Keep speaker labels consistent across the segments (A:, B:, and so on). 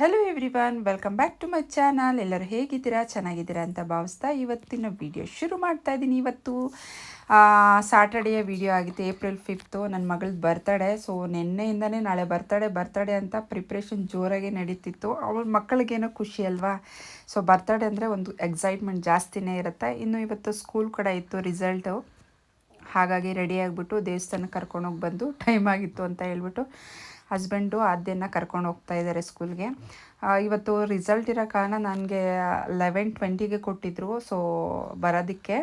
A: Hello everyone welcome back to my channel ಎಲ್ಲರೂ ಹೇಗಿದ್ದೀರಾ? ಚೆನ್ನಾಗಿದ್ದೀರಾ ಅಂತ ಭಾವಿಸ್ತಾ ಇವತ್ತಿನ ವಿಡಿಯೋ ಶುರು ಮಾಡ್ತಾ ಇದ್ದೀನಿ ಇವತ್ತು. ಸ್ಯಾಟರ್ಡೇಯ ವಿಡಿಯೋ ಆಗಿತ್ತು ಏಪ್ರಿಲ್ ಫಿಫ್ತು ನನ್ನ ಮಗಳದ್ದು ಬರ್ತಡೇ ಸೊ ನಿನ್ನೆಯಿಂದನೇ ನಾಳೆ ಬರ್ತಡೇ ಬರ್ತಡೇ ಅಂತ ಪ್ರಿಪ್ರೇಷನ್ ಜೋರಾಗಿ ನಡೀತಿತ್ತು. ಅವಳ ಮಕ್ಕಳಿಗೇನೋ ಖುಷಿ ಅಲ್ವಾ? ಸೊ ಬರ್ತಡೇ ಅಂದರೆ ಒಂದು ಎಕ್ಸೈಟ್ಮೆಂಟ್ ಜಾಸ್ತಿನೇ ಇರುತ್ತೆ. ಇನ್ನು ಇವತ್ತು ಸ್ಕೂಲ್ ಕೂಡ ಇತ್ತು ರಿಸಲ್ಟು ಹಾಗಾಗಿ ರೆಡಿಯಾಗಿಬಿಟ್ಟು ದೇವಸ್ಥಾನಕ್ಕೆ ಕರ್ಕೊಂಡೋಗಿ ಬಂದು ಟೈಮ್ ಆಗಿತ್ತು ಅಂತ ಹೇಳ್ಬಿಟ್ಟು ಹಸ್ಬೆಂಡು ಆದ್ಯನ ಕರ್ಕೊಂಡು ಹೋಗ್ತಾ ಇದ್ದಾರೆ ಸ್ಕೂಲ್ಗೆ. ಇವತ್ತು ರಿಸಲ್ಟ್ ಇರೋ ಕಾರಣ ನನಗೆ ಲೆವೆನ್ ಟ್ವೆಂಟಿಗೆ ಕೊಟ್ಟಿದ್ರು ಸೊ ಬರೋದಕ್ಕೆ.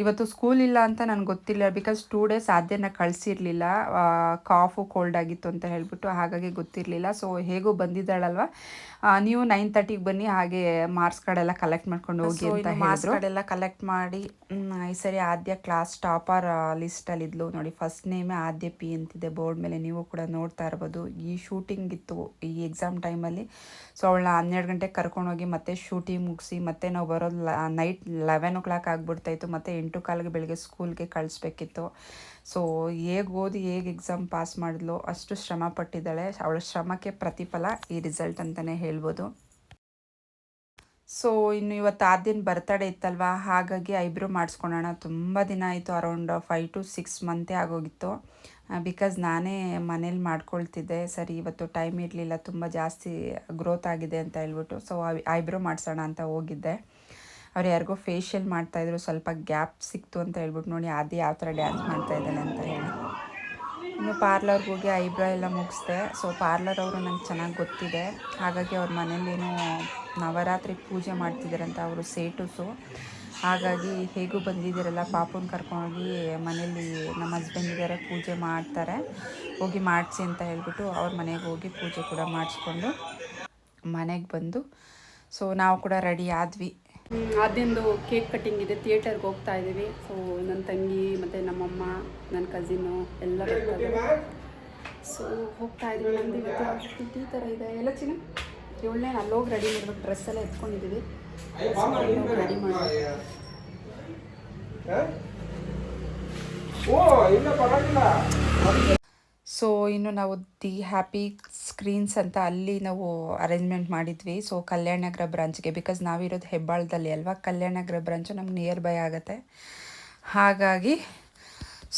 A: ಇವತ್ತು ಸ್ಕೂಲ್ ಇಲ್ಲ ಅಂತ ನನಗೆ ಗೊತ್ತಿಲ್ಲ ಬಿಕಾಸ್ ಟೂ ಡೇಸ್ ಆದ್ಯನ ಕಳಿಸಿರ್ಲಿಲ್ಲ. ಕಾಫು ಕೋಲ್ಡ್ ಆಗಿತ್ತು ಅಂತ ಹೇಳ್ಬಿಟ್ಟು ಹಾಗಾಗಿ ಗೊತ್ತಿರಲಿಲ್ಲ. ಸೊ ಹೇಗೂ ಬಂದಿದ್ದಾಳಲ್ವ? ನೀವು ನೈನ್ ತರ್ಟಿಗೆ ಬನ್ನಿ ಹಾಗೆ ಮಾರ್ಕ್ಸ್ ಕಾರ್ಡೆಲ್ಲ ಕಲೆಕ್ಟ್ ಮಾಡ್ಕೊಂಡು ಹೋಗಿ ಅಂತ ಮಾರ್ಕ್ಸ್ ಕಾರ್ಡೆಲ್ಲ ಕಲೆಕ್ಟ್ ಮಾಡಿ ಈ ಸರಿ ಆದ್ಯ ಕ್ಲಾಸ್ ಟಾಪರ್ ಲಿಸ್ಟಲ್ಲಿದ್ಲು ನೋಡಿ. ಫಸ್ಟ್ ನೇಮೇ ಆದ್ಯ ಪಿ ಅಂತಿದೆ. ಬೋರ್ಡ್ ಮೇಲೆ ನೀವು ಕೂಡ ನೋಡ್ತಾ ಇರ್ಬೋದು. ಈ ಶೂಟಿಂಗ್ ಇತ್ತು ಈ ಎಕ್ಸಾಮ್ ಟೈಮಲ್ಲಿ ಸೊ ಅವಳನ್ನ ಹನ್ನೆರಡು ಗಂಟೆಗೆ ಕರ್ಕೊಂಡೋಗಿ ಮತ್ತೆ ಶೂಟಿಂಗ್ ಮುಗಿಸಿ ಮತ್ತೆ ನಾವು ಬರೋದು ನೈಟ್ ಲೆವೆನ್ ಓ ಕ್ಲಾಕ್ ಆಗ್ಬಿಡ್ತಾಯಿತ್ತು ಮತ್ತು ಎಂಟು ಕಾಲಿಗೆ ಬೆಳಗ್ಗೆ ಸ್ಕೂಲ್ಗೆ ಕಳಿಸ್ಬೇಕಿತ್ತು. ಸೊ ಹೇಗೆ ಓದಿ, ಹೇಗೆ ಎಕ್ಸಾಮ್ ಪಾಸ್ ಮಾಡಿದ್ಲು, ಅಷ್ಟು ಶ್ರಮ ಪಟ್ಟಿದ್ದಾಳೆ. ಅವಳ ಶ್ರಮಕ್ಕೆ ಪ್ರತಿಫಲ ಈ ರಿಸಲ್ಟ್ ಅಂತಲೇ ಹೇಳ್ಬೋದು. ಸೊ ಇನ್ನು ಇವತ್ತು ಆ ದಿನ ಬರ್ತಡೇ ಇತ್ತಲ್ವಾ? ಹಾಗಾಗಿ ಐಬ್ರೋ ಮಾಡಿಸ್ಕೊಳ್ಳೋಣ ತುಂಬ ದಿನ ಆಯಿತು ಅರೌಂಡ್ ಫೈವ್ ಟು ಸಿಕ್ಸ್ ಮಂತೇ ಆಗೋಗಿತ್ತು. ಬಿಕಾಸ್ ನಾನೇ ಮನೇಲಿ ಮಾಡ್ಕೊಳ್ತಿದ್ದೆ. ಸರಿ, ಇವತ್ತು ಟೈಮ್ ಇರಲಿಲ್ಲ, ತುಂಬ ಜಾಸ್ತಿ ಗ್ರೋತ್ ಆಗಿದೆ ಅಂತ ಹೇಳ್ಬಿಟ್ಟು. ಸೊ ಐಬ್ರೋ ಮಾಡಿಸೋಣ ಅಂತ ಹೋಗಿದ್ದೆ. ಅವ್ರು ಯಾರಿಗೋ ಫೇಶಿಯಲ್ ಮಾಡ್ತಾಯಿದ್ರು ಸ್ವಲ್ಪ ಗ್ಯಾಪ್ ಸಿಕ್ತು ಅಂತ ಹೇಳ್ಬಿಟ್ಟು ನೋಡಿ ಆದಿ ಯಾವ ಥರ ಡ್ಯಾನ್ಸ್ ಮಾಡ್ತಾ ಇದ್ದಾನೆ ಅಂತ ಹೇಳಿ. ಇನ್ನು ಪಾರ್ಲರ್ಗೆ ಹೋಗಿ ಐಬ್ರೋ ಎಲ್ಲ ಮುಗಿಸ್ದೆ. ಸೊ ಪಾರ್ಲರ್ ಅವರು ನಂಗೆ ಚೆನ್ನಾಗಿ ಗೊತ್ತಿದೆ. ಹಾಗಾಗಿ ಅವ್ರ ಮನೇಲೇನು ನವರಾತ್ರಿ ಪೂಜೆ ಮಾಡ್ತಿದ್ದಾರಂತ ಅವರು ಸೇಟುಸು ಹಾಗಾಗಿ ಹೇಗೂ ಬಂದಿದ್ದೀರಲ್ಲ, ಪಾಪುನ ಕರ್ಕೊಂಡೋಗಿ ಮನೇಲಿ ನಮ್ಮ ಹಸ್ಬೆಂಡ್ ಇದ್ದಾರೆ ಪೂಜೆ ಮಾಡ್ತಾರೆ. ಹೋಗಿ ಮಾಡಿಸಿ ಅಂತ ಹೇಳ್ಬಿಟ್ಟು ಅವ್ರ ಮನೆಗೆ ಹೋಗಿ ಪೂಜೆ ಕೂಡ ಮಾಡಿಸ್ಕೊಂಡು ಮನೆಗೆ ಬಂದು. ಸೊ ನಾವು ಕೂಡ ರೆಡಿ ಆದ್ವಿ.
B: ಅದಿಂದು ಕೇಕ್ ಕಟಿಂಗ್ ಇದೆ ಥಿಯೇಟರ್ಗೆ ಹೋಗ್ತಾ ಇದ್ದೀವಿ. ಸೊ ನನ್ನ ತಂಗಿ ಮತ್ತು ನಮ್ಮಮ್ಮ ನನ್ನ ಕಸಿನ್ ಎಲ್ಲ ಸೊ ಹೋಗ್ತಾ ಇದ್ದೀವಿ ನಮ್ದು ಇವತ್ತು. ಈ ಥರ ಇದೆ. ಎಲ್ಲ ಚಿನ್ನ? ಏಳನೇ ಅಲ್ಲೋಗಿ ರೆಡಿ ಮಾಡ್ಬೇಕು. ಡ್ರೆಸ್ ಎಲ್ಲ ಎತ್ಕೊಂಡಿದ್ದೀವಿ. ರೆಡಿ ಮಾಡಬೇಕು.
A: ಸೊ ಇನ್ನು ನಾವು ದಿ ಹ್ಯಾಪಿ ಸ್ಕ್ರೀನ್ಸ್ ಅಂತ ಅಲ್ಲಿ ನಾವು ಅರೇಂಜ್ಮೆಂಟ್ ಮಾಡಿದ್ವಿ. ಸೊ ಕಲ್ಯಾಣ ನಗರ ಬ್ರಾಂಚ್ಗೆ ಬಿಕಾಸ್ ನಾವಿರೋದು ಹೆಬ್ಬಾಳದಲ್ಲಿ ಅಲ್ವಾ? ಕಲ್ಯಾಣ ನಗರ ಬ್ರಾಂಚು ನಮ್ಗೆ ನಿಯರ್ ಬೈ ಆಗುತ್ತೆ. ಹಾಗಾಗಿ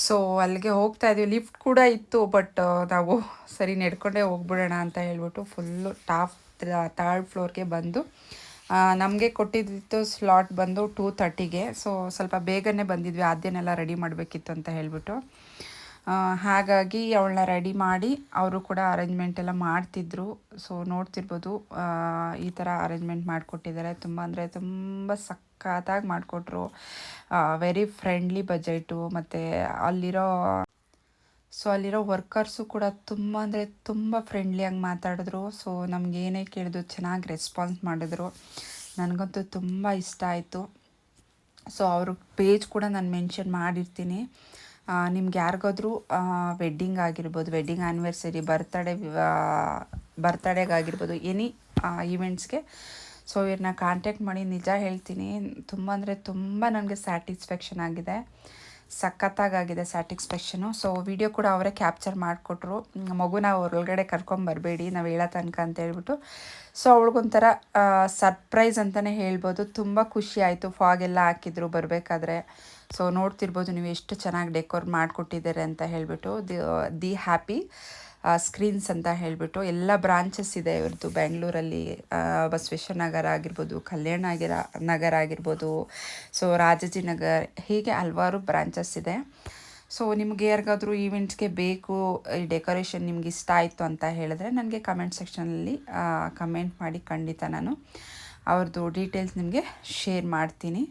A: ಸೊ ಅಲ್ಲಿಗೆ ಹೋಗ್ತಾ ಇದ್ವಿ. ಲಿಫ್ಟ್ ಕೂಡ ಇತ್ತು ಬಟ್ ನಾವು ಸರಿ ನಡ್ಕೊಂಡೇ ಹೋಗ್ಬಿಡೋಣ ಅಂತ ಹೇಳ್ಬಿಟ್ಟು ಫುಲ್ಲು ಟಾಪ್ ಥರ್ಡ್ ಫ್ಲೋರ್ಗೆ ಬಂದು ನಮಗೆ ಕೊಟ್ಟಿದ್ದಿತ್ತು ಸ್ಲಾಟ್ ಬಂದು ಟೂ ಥರ್ಟಿಗೆ ಸೊ ಸ್ವಲ್ಪ ಬೇಗನೆ ಬಂದಿದ್ವಿ. ಆದ್ಯನೆಲ್ಲ ರೆಡಿ ಮಾಡಬೇಕಿತ್ತು ಅಂತ ಹೇಳ್ಬಿಟ್ಟು. ಹಾಗಾಗಿ ಅವಳನ್ನ ರೆಡಿ ಮಾಡಿ ಅವರು ಕೂಡ ಅರೇಂಜ್ಮೆಂಟ್ ಎಲ್ಲ ಮಾಡ್ತಿದ್ರು. ಸೊ ನೋಡ್ತಿರ್ಬೋದು ಈ ಥರ ಅರೇಂಜ್ಮೆಂಟ್ ಮಾಡಿಕೊಟ್ಟಿದ್ದಾರೆ. ತುಂಬ ಅಂದರೆ ತುಂಬ ಸಖತ್ತಾಗಿ ಮಾಡಿಕೊಟ್ರು. ವೆರಿ ಫ್ರೆಂಡ್ಲಿ ಬಜೆಟು ಮತ್ತು ಅಲ್ಲಿರೋ ಸೊ ಅಲ್ಲಿರೋ ವರ್ಕರ್ಸು ಕೂಡ ತುಂಬ ಅಂದರೆ ತುಂಬ ಫ್ರೆಂಡ್ಲಿಯಾಗಿ ಮಾತಾಡಿದ್ರು. ಸೊ ಏನೇ ಕೇಳಿದ್ರು ಚೆನ್ನಾಗಿ ರೆಸ್ಪಾನ್ಸ್ ಮಾಡಿದ್ರು. ನನಗಂತೂ ತುಂಬ ಇಷ್ಟ ಆಯಿತು. ಸೊ ಅವ್ರ ಪೇಜ್ ಕೂಡ ನಾನು ಮೆನ್ಷನ್ ಮಾಡಿರ್ತೀನಿ. ನಿಮ್ಗೆ ಯಾರಿಗಾದ್ರೂ ವೆಡ್ಡಿಂಗ್ ಆಗಿರ್ಬೋದು ವೆಡ್ಡಿಂಗ್ ಆ್ಯನಿವರ್ಸರಿ ಬರ್ತಡೇ ಬರ್ತಡೇಗಾಗಿರ್ಬೋದು ಎನಿ ಈವೆಂಟ್ಸ್ಗೆ ಸೊ ಇವ್ರನ್ನ ಕಾಂಟ್ಯಾಕ್ಟ್ ಮಾಡಿ ನಿಜ ಹೇಳ್ತೀನಿ. ತುಂಬ ಅಂದರೆ ತುಂಬ ನನಗೆ ಸ್ಯಾಟಿಸ್ಫ್ಯಾಕ್ಷನ್ ಆಗಿದೆ. ಸಖತ್ತಾಗಿದೆ ಸ್ಯಾಟಿಸ್ಫ್ಯಾಕ್ಷನು ಸೊ ವಿಡಿಯೋ ಕೂಡ ಅವರೇ ಕ್ಯಾಪ್ಚರ್ ಮಾಡಿಕೊಟ್ರು. ಮಗುನ ಹೊರಗಡೆ ಕರ್ಕೊಂಬರಬೇಡಿ ನಾವು ಹೇಳೋ ತನಕ ಅಂತ ಹೇಳ್ಬಿಟ್ಟು. ಸೊ ಅವಳಿಗೊಂಥರ ಸರ್ಪ್ರೈಸ್ ಅಂತಲೇ ಹೇಳ್ಬೋದು. ತುಂಬ ಖುಷಿ ಆಯಿತು. ಫಾಗೆಲ್ಲ ಹಾಕಿದ್ರು ಬರಬೇಕಾದ್ರೆ. ಸೊ ನೋಡ್ತಿರ್ಬೋದು ನೀವು ಎಷ್ಟು ಚೆನ್ನಾಗಿ ಡೆಕೋರ್ ಮಾಡಿಕೊಟ್ಟಿದ್ದಾರೆ ಅಂತ ಹೇಳಿಬಿಟ್ಟು, ದಿ ದಿ ಹ್ಯಾಪಿ ಸ್ಕ್ರೀನ್ಸ್ ಅಂತ ಹೇಳಿಬಿಟ್ಟು ಎಲ್ಲ ಬ್ರಾಂಚಸ್ ಇದೆ ಇವ್ರದ್ದು ಬೆಂಗಳೂರಲ್ಲಿ ಬಸವೇಶ್ವರ ನಗರ ಆಗಿರ್ಬೋದು ಕಲ್ಯಾಣ ಆಗಿರ ನಗರ ಆಗಿರ್ಬೋದು ಸೊ ರಾಜಾಜಿನಗರ್, ಹೀಗೆ ಹಲವಾರು ಬ್ರಾಂಚಸ್ ಇದೆ. ಸೊ ನಿಮಗೆ ಯಾರಿಗಾದರೂ ಈವೆಂಟ್ಸ್ಗೆ ಬೇಕು, ಈ ಡೆಕೋರೇಷನ್ ನಿಮ್ಗೆ ಇಷ್ಟ ಆಯಿತು ಅಂತ ಹೇಳಿದ್ರೆ ನನಗೆ ಕಮೆಂಟ್ ಸೆಕ್ಷನಲ್ಲಿ ಕಮೆಂಟ್ ಮಾಡಿ ಖಂಡಿತ ನಾನು ಅವ್ರದ್ದು ಡೀಟೇಲ್ಸ್ ನಿಮಗೆ ಶೇರ್ ಮಾಡ್ತೀನಿ.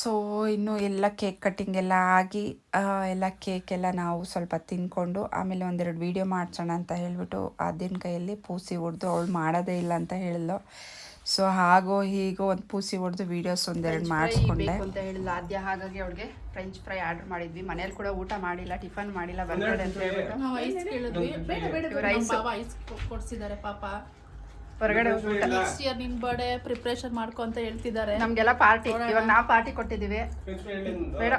A: ಸೊ ಇನ್ನು ಎಲ್ಲ ಕೇಕ್ ಕಟ್ಟಿಂಗ್ ಎಲ್ಲ ಆಗಿ ಎಲ್ಲ ಕೇಕ್ ಎಲ್ಲ ನಾವು ಸ್ವಲ್ಪ ತಿನ್ಕೊಂಡು ಆಮೇಲೆ ಒಂದೆರಡು ವೀಡಿಯೋ ಮಾಡ್ಸೋಣ ಅಂತ ಹೇಳಿಬಿಟ್ಟು ಅದಿನ ಕೈಯಲ್ಲಿ ಪೂಸಿ ಹೊಡೆದು ಅವಳು ಮಾಡೋದೇ ಇಲ್ಲ ಅಂತ ಹೇಳಿದ್ಲು. ಸೊ ಹಾಗೋ ಹೀಗೋ ಒಂದು ಪೂಸಿ ಹೊಡೆದು ವೀಡಿಯೋಸ್ ಒಂದೆರಡು ಮಾಡಿಸ್ಕೊಂಡೆ.
B: ಅಂತ ಹೇಳಿಲ್ಲ ಆದ್ಯ ಹಾಗಾಗಿ ಅವಳಿಗೆ ಫ್ರೆಂಚ್ ಫ್ರೈ ಆರ್ಡರ್ ಮಾಡಿದ್ವಿ. ಮನೇಲಿ ಕೂಡ ಊಟ ಮಾಡಿಲ್ಲ ಟಿಫನ್ ಮಾಡಿಲ್ಲ ಬರ್ತಾರೆ ಅಂತ ಹೇಳ್ಬಿಟ್ಟು.
C: ಐಸ್ ಕೊಡ್ಸಿದ್ದಾರೆ ಪಾಪ.
B: ಹೊರಗಡೆ ನಿಮ್ ಊಟ
C: ನೆಕ್ಸ್ಟ್ ಇಯರ್ ನಿನ್ ಬರ್ಡೇ ಪ್ರಿಪ್ರೇಷನ್ ಮಾಡ್ಕೊ ಅಂತ ಹೇಳ್ತಿದ್ದಾರೆ
B: ನಮ್ಗೆಲ್ಲ ಪಾರ್ಟಿ ಇವಾಗ ನಾವು ಪಾರ್ಟಿ ಕೊಟ್ಟಿದ್ದೀವಿ ಬೇಡ.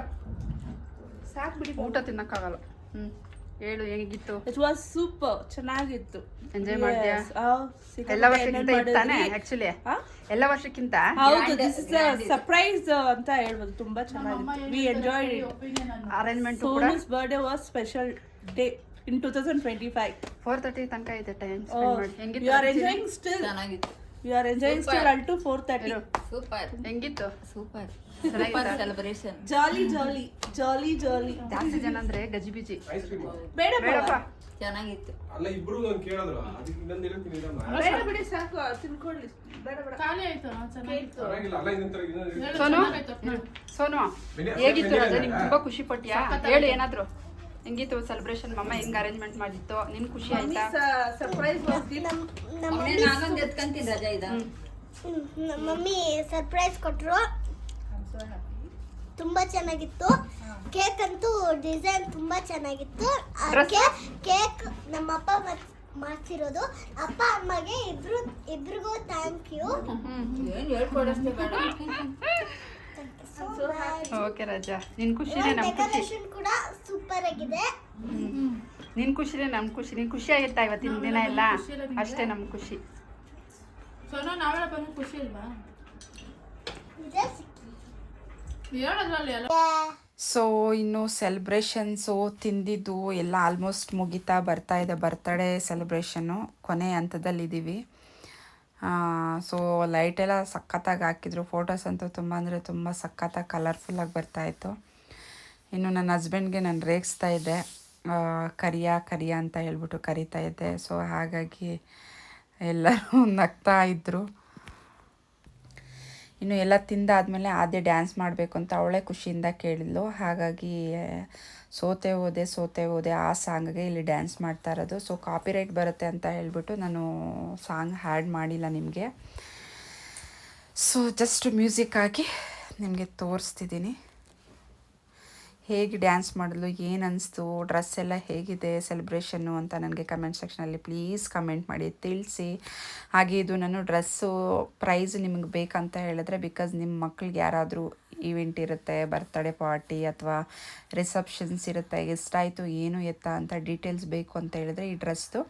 C: ಸಾಕ್ ಬಿಡಿ
B: ಊಟ ತಿನ್ನಕ್ಕಾಗಲ್ಲ. ಹ್ಮ್. ಹೇಳು ಹೇಗಿತ್ತು?
C: ಇಟ್ ವಾಸ್ ಸೂಪರ್ ಚೆನ್ನಾಗಿತ್ತು.
B: ಎಂಜಾಯ್ ಮಾಡಿದ್ಯಾ ಎಲ್ಲ ವರ್ಷಕ್ಕಿಂತ
C: ಇರ್ತಾನೆ
B: ಆಕ್ಚುಲಿ? ಎಲ್ಲ ವರ್ಷಕ್ಕಿಂತ?
C: ಹೌದು ದಿಸ್ ಇಸ್ ಸರ್ಪ್ರೈಸ್ ಅಂತ ಹೇಳ್ಬೋದು. ತುಂಬಾ ಚೆನ್ನಾಗಿತ್ತು. ವಿ ಎಂಜಾಯ್ ಇಟ್
B: ಅರೇಂಜ್ಮೆಂಟ್ ಕೂಡ?
C: ಸೋನುಸ್ birthday was special day in two thousand twenty five
B: four thirty ತನಕ ಇದೆ time
C: you are enjoying still you are enjoying still all to four thirty
D: super
B: ಹೆಂಗಿತ್ತು?
D: Super
B: ಚೆನ್ನಾಗಿತ್ತಾ?
D: Celebration
C: jolly jolly jolly jolly
B: ಜಾಸ್ತಿ ಜನ ಅಂದ್ರೆ ಗಜಿಬಿಜಿ
C: ಬೇಡ
B: ಬೇಡಪ್ಪ.
D: ಚೆನ್ನಾಗಿತ್ತು.
E: ಅಲ್ಲ ಇಬ್ರು ಕೇಳಿದ್ರು. ಅದಕ್ಕೆ ಇನ್ನೊಂದು ಹೇಳ್ತೀನಿ ಇದನ್ನ.
C: ಬೇಡ ಬಿಡಿ ಸಾಕು. ತಿನ್ಕೊಳ್ಳಿ ಬೇಡ ಬೇಡ.
F: ಖಾಲಿ ಆಯ್ತು ಚೆನ್ನಾಗಿತ್ತು.
B: ಸೋನು. ಸೋನು? ಹೇಗಿತ್ತು ರಾಜ? ನಿಂಗೆ ತುಂಬಾ ಖುಷಿ ಪಟ್ಟಿಯಾ ಹೇಳಿ ಏನಾದ್ರು. ಹೆಂಗಿತ್ತು ಸೆಲೆಬ್ರೇಷನ್ ಮಮ್ಮ ಹೆಂಗ್ ಅರೇಂಜ್ಮೆಂಟ್ ಮಾಡಿತ್ತು? ನಿನ್ ಖುಷಿ ಆಯ್ತಾ?
C: ಸರ್ಪ್ರೈಸ್ ವಾಸ್
D: ನಾನೊಂದು ಎತ್ಕೊಂತೀನಿ ರಜಾ ಇದ.
G: ನಮ್ಮ ಮಮ್ಮಿ ಸರ್ಪ್ರೈಸ್ ಕೊಟ್ಟರು ತುಂಬಾ ಚೆನ್ನಾಗಿತ್ತು. ಕೇಕ್ ಅಂತೂ ಡಿಸೈನ್ ತುಂಬಾ ಚೆನ್ನಾಗಿತ್ತು.
B: ಅದಕ್ಕೆ
G: ಕೇಕ್ ನಮ್ಮ ಅಪ್ಪ ಮಾಡ್ತಿರೋದು ಅಪ್ಪ ಅಮ್ಮಗೆ ಇಬ್ರು ಇಬ್ರಿಗೂ ಥ್ಯಾಂಕ್ ಯು
B: ಓಕೆ ರಾಜಾ. ನಿನ್ ನಮ್ ಖುಷಿ.
G: ಡೆಕೋರೇಷನ್ ಕೂಡ ಸೂಪರ್ ಆಗಿದೆ.
B: ನಿನ್ ಖುಷಿನೇ ನಮ್ ಖುಷಿ. ನಿನ್ ಖುಷಿ ಆಗಿತ್ತಾ ಇವತ್ತಿನ ದಿನ ಎಲ್ಲ? ಅಷ್ಟೇ ನಮ್ ಖುಷಿ.
F: ಸೋನಾ ನಾವೆಲ್ಲ ಬಂದು ಖುಷಿ ಇಲ್ವಾ?
G: ಇದೆ ಸಿಕ್ಕಿ.
F: ಹೇಳೋದ್ರಲ್ಲಿ ಎಲ್ಲ
A: ಸೊ ಇನ್ನು ಸೆಲೆಬ್ರೇಷನ್ಸು ತಿಂದಿದ್ದು ಎಲ್ಲ ಆಲ್ಮೋಸ್ಟ್ ಮುಗಿತಾ ಬರ್ತಾ ಇದೆ. ಬರ್ತಡೇ ಸೆಲೆಬ್ರೇಷನ್ನು ಕೊನೆ ಹಂತದಲ್ಲಿದ್ದೀವಿ. ಸೊ ಲೈಟೆಲ್ಲ ಸಖತ್ತಾಗಿ ಹಾಕಿದ್ರು. ಫೋಟೋಸ್ ಅಂತೂ ತುಂಬ ಅಂದರೆ ತುಂಬ ಸಖತ್ತಾಗಿ ಕಲರ್ಫುಲ್ಲಾಗಿ ಬರ್ತಾಯಿತ್ತು ಇನ್ನು ನನ್ನ ಹಸ್ಬೆಂಡ್ಗೆ ನಾನು ರೇಗಿಸ್ತಾ ಇದ್ದೆ. ಕರಿಯಾ, ಕರಿಯ ಅಂತ ಹೇಳ್ಬಿಟ್ಟು ಕರಿತಾ ಇದ್ದೆ. ಸೊ ಹಾಗಾಗಿ ಎಲ್ಲರೂ ನಗ್ತಾ ಇದ್ದರು ಇನ್ನು ಎಲ್ಲ ತಿಂದಾದಮೇಲೆ ಆದ್ಯ ಡ್ಯಾನ್ಸ್ ಮಾಡಬೇಕು ಅಂತ ಅವಳೇ ಖುಷಿಯಿಂದ ಕೇಳಿದ್ಲು. ಹಾಗಾಗಿ, ಸೋತೆ ಹೋದೆ ಸೋತೆ ಹೋದೆ ಆ ಸಾಂಗ್ಗೆ ಇಲ್ಲಿ ಡ್ಯಾನ್ಸ್ ಮಾಡ್ತಾ ಇರೋದು. ಸೊ ಕಾಪಿರೈಟ್ ಬರುತ್ತೆ ಅಂತ ಹೇಳಿಬಿಟ್ಟು ನಾನು ಸಾಂಗ್ ಹ್ಯಾಡ್ ಮಾಡಿಲ್ಲ ನಿಮಗೆ. ಸೊ ಜಸ್ಟ್ ಮ್ಯೂಸಿಕ್ ಹಾಕಿ ನಿಮಗೆ ತೋರಿಸ್ತಿದ್ದೀನಿ. ಹೇಗೆ ಡ್ಯಾನ್ಸ್ ಮಾಡಿದ್ಲು, ಏನು ಅನಿಸ್ತು ಡ್ರೆಸ್ ಎಲ್ಲ ಹೇಗಿದೆ ಸೆಲೆಬ್ರೇಷನ್ನು ಅಂತ ನನಗೆ ಕಮೆಂಟ್ ಸೆಕ್ಷನಲ್ಲಿ ಪ್ಲೀಸ್ ಕಮೆಂಟ್ ಮಾಡಿ, ತಿಳಿಸಿ. ಹಾಗೆ ಇದು ನಾನು ಡ್ರೆಸ್ಸು ಪ್ರೈಸ್ ನಿಮಗೆ ಬೇಕಂತ ಹೇಳಿದ್ರೆ ಬಿಕಾಸ್ ನಿಮ್ಮ ಮಕ್ಳಿಗೆ ಯಾರಾದರೂ ಈವೆಂಟ್ ಇರುತ್ತೆ ಬರ್ತ್ಡೇ ಪಾರ್ಟಿ ಅಥವಾ ರಿಸೆಪ್ಷನ್ಸ್ ಇರುತ್ತೆ ಎಷ್ಟಾಯಿತು ಏನು ಎತ್ತ ಅಂತ ಡೀಟೇಲ್ಸ್ ಬೇಕು ಅಂತ ಹೇಳಿದ್ರೆ ಈ ಡ್ರೆಸ್ದು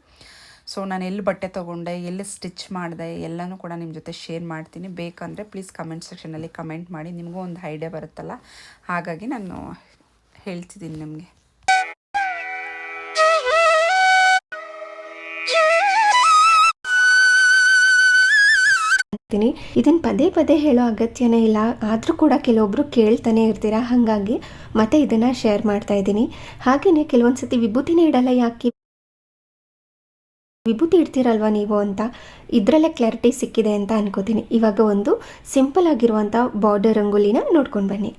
A: ಸೊ ನಾನು ಎಲ್ಲಿ ಬಟ್ಟೆ ತೊಗೊಂಡೆ, ಎಲ್ಲಿ ಸ್ಟಿಚ್ ಮಾಡಿದೆ, ಎಲ್ಲನೂ ಕೂಡ ನಿಮ್ಮ ಜೊತೆ ಶೇರ್ ಮಾಡ್ತೀನಿ. ಬೇಕಂದರೆ ಪ್ಲೀಸ್ ಕಮೆಂಟ್ ಸೆಕ್ಷನಲ್ಲಿ ಕಮೆಂಟ್ ಮಾಡಿ, ನಿಮಗೂ ಒಂದು ಐಡಿಯಾ ಬರುತ್ತಲ್ಲ? ಹಾಗಾಗಿ ನಾನು ಹೇಳ್ತಿದ್ದೀನಿ ನಿಮಗೆ.
H: ಇದನ್ನ ಪದೇ ಪದೇ ಹೇಳೋ ಅಗತ್ಯನೇ ಇಲ್ಲ. ಆದರೂ ಕೂಡ ಕೆಲವೊಬ್ಬರು ಕೇಳ್ತಾನೆ ಇರ್ತೀರಾ? ಹಾಗಾಗಿ ಮತ್ತೆ ಇದನ್ನ ಶೇರ್ ಮಾಡ್ತಾ ಇದ್ದೀನಿ. ಹಾಗೆಯೇ ಕೆಲವೊಂದು ಸತಿ ವಿಭೂತಿನೇ ಇಡಲ್ಲ ಯಾಕೆ? ವಿಭೂತಿ ಇಡ್ತೀರಲ್ವ ನೀವು ಅಂತ? ಇದರಲ್ಲೇ ಕ್ಲಾರಿಟಿ ಸಿಕ್ಕಿದೆ ಅಂತ ಅನ್ಕೋತೀನಿ. ಇವಾಗ ಒಂದು ಸಿಂಪಲ್ ಆಗಿರುವಂಥ ಬಾರ್ಡರ್ ರಂಗೋಲಿನ ನೋಡ್ಕೊಂಡು ಬನ್ನಿ.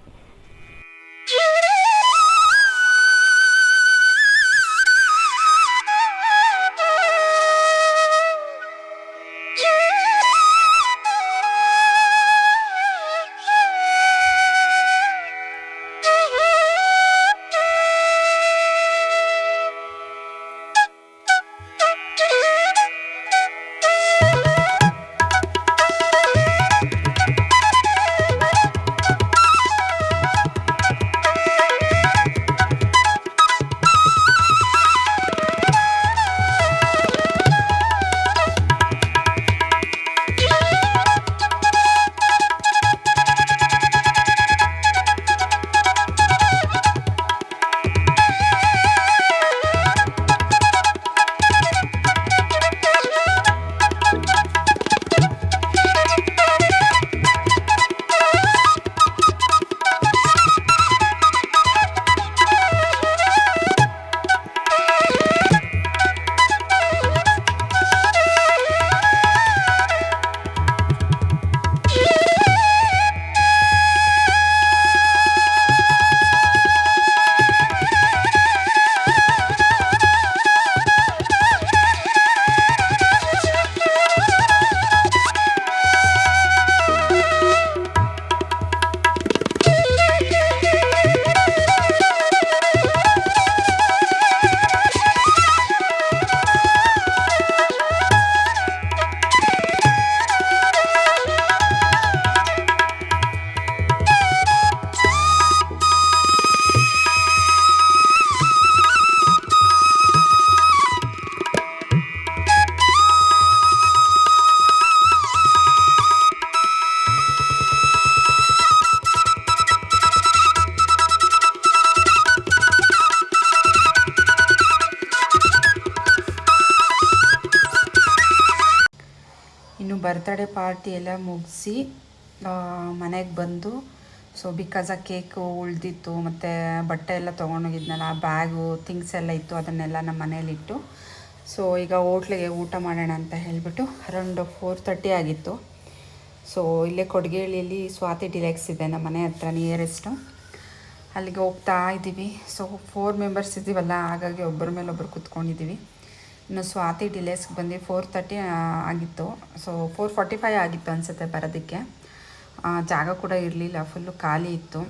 A: ಬರ್ತ್ಡೇ ಪಾರ್ಟಿ ಎಲ್ಲ ಮುಗಿಸಿ ಮನೆಗೆ ಬಂದು ಸೊ ಬಿಕಾಸ್ ಆ ಕೇಕು ಉಳಿದಿತ್ತು, ಮತ್ತು ಬಟ್ಟೆ ಎಲ್ಲ ತೊಗೊಂಡೋಗಿದ್ನಲ್ಲ ಬ್ಯಾಗು ಥಿಂಗ್ಸ್ ಎಲ್ಲ ಇತ್ತು, ಅದನ್ನೆಲ್ಲ ನಮ್ಮ ಮನೇಲಿಟ್ಟು ಸೊ ಈಗ ಹೋಟ್ಲಿಗೆ ಊಟ ಮಾಡೋಣ ಅಂತ ಹೇಳಿಬಿಟ್ಟು ಅರೌಂಡ್ ಫೋರ್ ತರ್ಟಿ ಆಗಿತ್ತು. ಸೊ ಇಲ್ಲೇ ಕೊಡಗೇಳಿಯಲ್ಲಿ ಸ್ವಾತಿ ಡಿಲೆಕ್ಸ್ ಇದೆ ನಮ್ಮ ಮನೆ ಹತ್ರ ನಿಯರೆಸ್ಟು ಅಲ್ಲಿಗೆ ಹೋಗ್ತಾ ಇದ್ದೀವಿ. ಸೊ ಫೋರ್ ಮೆಂಬರ್ಸ್ ಇದ್ದೀವಲ್ಲ, ಹಾಗಾಗಿ ಒಬ್ಬರ ಮೇಲೆ ಒಬ್ಬರು ಕೂತ್ಕೊಂಡಿದ್ದೀವಿ. ಇನ್ನು ಸ್ವಾತಿ ಡಿಲೇಸ್ಗೆ ಬಂದು ಫೋರ್ ತರ್ಟಿ ಆಗಿತ್ತು. ಸೊ ಫೋರ್ ಫಾರ್ಟಿ ಫೈವ್ ಆಗಿತ್ತು ಅನಿಸುತ್ತೆ ಬರೋದಕ್ಕೆ. ಜಾಗ ಕೂಡ ಇರಲಿಲ್ಲ ಫುಲ್ಲು ಖಾಲಿ ಇತ್ತು.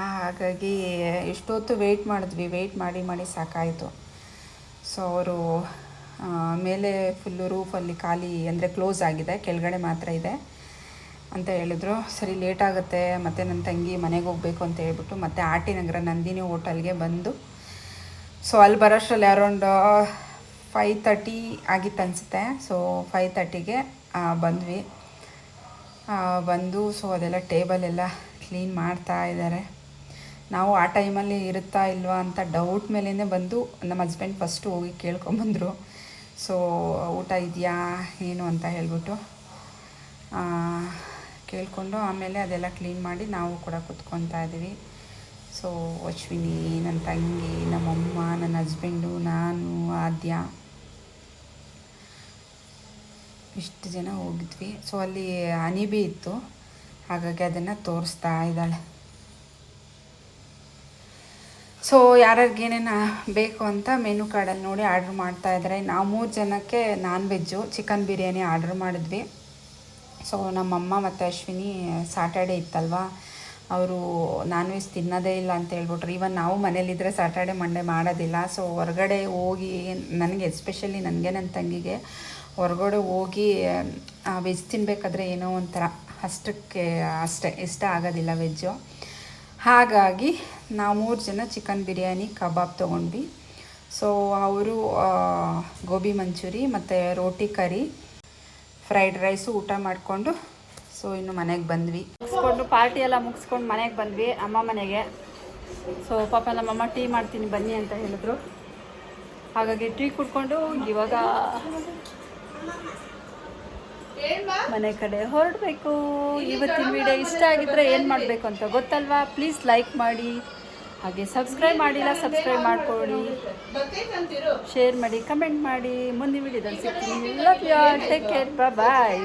A: ಹಾಗಾಗಿ ಎಷ್ಟೊತ್ತು ವೆಯ್ಟ್ ಮಾಡಿದ್ವಿ. ವೆಯ್ಟ್ ಮಾಡಿ ಮಾಡಿ ಸಾಕಾಯಿತು. ಸೊ ಅವರು ಮೇಲೆ ಫುಲ್ಲು ರೂಫಲ್ಲಿ ಖಾಲಿ ಅಂದರೆ ಕ್ಲೋಸ್ ಆಗಿದೆ, ಕೆಳಗಡೆ ಮಾತ್ರ ಇದೆ ಅಂತ ಹೇಳಿದ್ರು. ಸರಿ ಲೇಟ್ ಆಗುತ್ತೆ. ಮತ್ತು ನನ್ನ ತಂಗಿ ಮನೆಗೆ ಹೋಗಬೇಕು ಅಂತ ಹೇಳ್ಬಿಟ್ಟು ಮತ್ತೆ ಆರ್ ಟಿ ನಗರ ನಂದಿನಿ ಹೋಟೆಲ್ಗೆ ಬಂದು ಸೊ ಅಲ್ಲಿ ಬರೋಷ್ಟರಲ್ಲಿ ಅರೌಂಡ್ ಫೈ ತರ್ಟಿ ಆಗಿತ್ತು ಅನಿಸುತ್ತೆ. ಸೊ ಫೈ ತರ್ಟಿಗೆ ಬಂದ್ವಿ. ಬಂದು ಸೊ ಅದೆಲ್ಲ ಟೇಬಲ್ ಎಲ್ಲ ಕ್ಲೀನ್ ಮಾಡ್ತಾ ಇದ್ದಾರೆ. ನಾವು ಆ ಟೈಮಲ್ಲಿ ಇರುತ್ತಾ ಇಲ್ವಾ ಅಂತ ಡೌಟ್ ಮೇಲೇ ಬಂದು ನಮ್ಮ ಹಸ್ಬೆಂಡ್ ಫಸ್ಟು ಹೋಗಿ ಕೇಳ್ಕೊಂಬಂದರು. ಸೊ ಊಟ ಇದೆಯಾ, ಏನು ಅಂತ ಹೇಳ್ಬಿಟ್ಟು ಕೇಳಿಕೊಂಡು ಆಮೇಲೆ ಅದೆಲ್ಲ ಕ್ಲೀನ್ ಮಾಡಿ ನಾವು ಕೂಡ ಕುತ್ಕೊತಾ ಇದ್ದೀವಿ. ಸೊ ಅಶ್ವಿನಿ ನನ್ನ ತಂಗಿ, ನಮ್ಮಮ್ಮ ನನ್ನ ಹಸ್ಬೆಂಡು ನಾನು, ಆದ್ಯ. ಇಷ್ಟು ಜನ ಹೋಗಿದ್ವಿ. ಸೊ ಅಲ್ಲಿ ಅನಿಬಿ ಇತ್ತು. ಹಾಗಾಗಿ ಅದನ್ನು ತೋರಿಸ್ತಾ ಇದ್ದಾಳೆ. ಸೊ ಯಾರ್ಯಾರಿಗೇನೇನು ಬೇಕು ಅಂತ ಮೆನು ಕಾರ್ಡಲ್ಲಿ ನೋಡಿ ಆರ್ಡ್ರ್ ಮಾಡ್ತಾ ಇದ್ದಾರೆ ನಾವು ಮೂರು ಜನಕ್ಕೆ non veg chicken biryani order ಮಾಡಿದ್ವಿ. ಸೊ ನಮ್ಮಮ್ಮ ಮತ್ತು ಅಶ್ವಿನಿ ಸಾಟರ್ಡೆ ಇತ್ತಲ್ವಾ? ಅವರು ನಾನ್ ವೆಜ್ ತಿನ್ನೋದೇ ಇಲ್ಲ ಅಂತ ಹೇಳ್ಬಿಟ್ರು. ಈವನ್ ನಾವು ಮನೇಲಿದ್ದರೆ ಸಾಟರ್ಡೆ ಮಂಡೇ ಮಾಡೋದಿಲ್ಲ. ಸೊ ಹೊರಗಡೆ ಹೋಗಿ ನನಗೆ ಎಸ್ಪೆಷಲಿ ನನಗೆ ನನ್ನ ತಂಗಿಗೆ ಹೊರಗಡೆ ಹೋಗಿ ವೆಜ್ ತಿನ್ನಬೇಕಾದ್ರೆ ಏನೋ ಒಂಥರ ಅಷ್ಟಕ್ಕೆ, ಅಷ್ಟೇ ಇಷ್ಟ ಆಗೋದಿಲ್ಲ ವೆಜ್ಜು ಹಾಗಾಗಿ ನಾವು ಮೂರು ಜನ ಚಿಕನ್ ಬಿರಿಯಾನಿ, ಕಬಾಬ್ ತೊಗೊಂಡ್ವಿ. ಸೊ ಅವರು ಗೋಬಿ ಮಂಚೂರಿ ಮತ್ತು ರೋಟಿ ಕರಿ ಫ್ರೈಡ್ ರೈಸು ಊಟ ಮಾಡಿಕೊಂಡು ಸೊ ಇನ್ನು ಮನೆಗೆ ಬಂದ್ವಿ.
B: ಮುಗಿಸ್ಕೊಂಡು ಪಾರ್ಟಿ ಎಲ್ಲ ಮುಗಿಸ್ಕೊಂಡು ಮನೆಗೆ ಬಂದ್ವಿ, ಅಮ್ಮ ಮನೆಗೆ. ಸೊ ಪಾಪ ನಮ್ಮಮ್ಮ ಟೀ ಮಾಡ್ತೀನಿ, ಬನ್ನಿ ಅಂತ ಹೇಳಿದ್ರು. ಹಾಗಾಗಿ ಟೀ ಕುಡ್ಕೊಂಡು ಇವಾಗ ಮನೆ ಕಡೆ ಹೊರಡಬೇಕು. ಇವತ್ತಿನ ವಿಡಿಯೋ ಇಷ್ಟ ಆಗಿದ್ರೆ ಏನು ಮಾಡಬೇಕು ಅಂತ ಗೊತ್ತಲ್ವಾ? ಪ್ಲೀಸ್ ಲೈಕ್ ಮಾಡಿ. ಹಾಗೆ ಸಬ್ಸ್ಕ್ರೈಬ್ ಮಾಡಿಲ್ಲ ಸಬ್ಸ್ಕ್ರೈಬ್ ಮಾಡ್ಕೊಳ್ಳಿ. ಶೇರ್ ಮಾಡಿ ಕಮೆಂಟ್ ಮಾಡಿ. ಮುಂದಿನ ವಿಡಿಯೋದಲ್ಲಿ ಸಿಗ್ತೀನಿ. Love you take care bye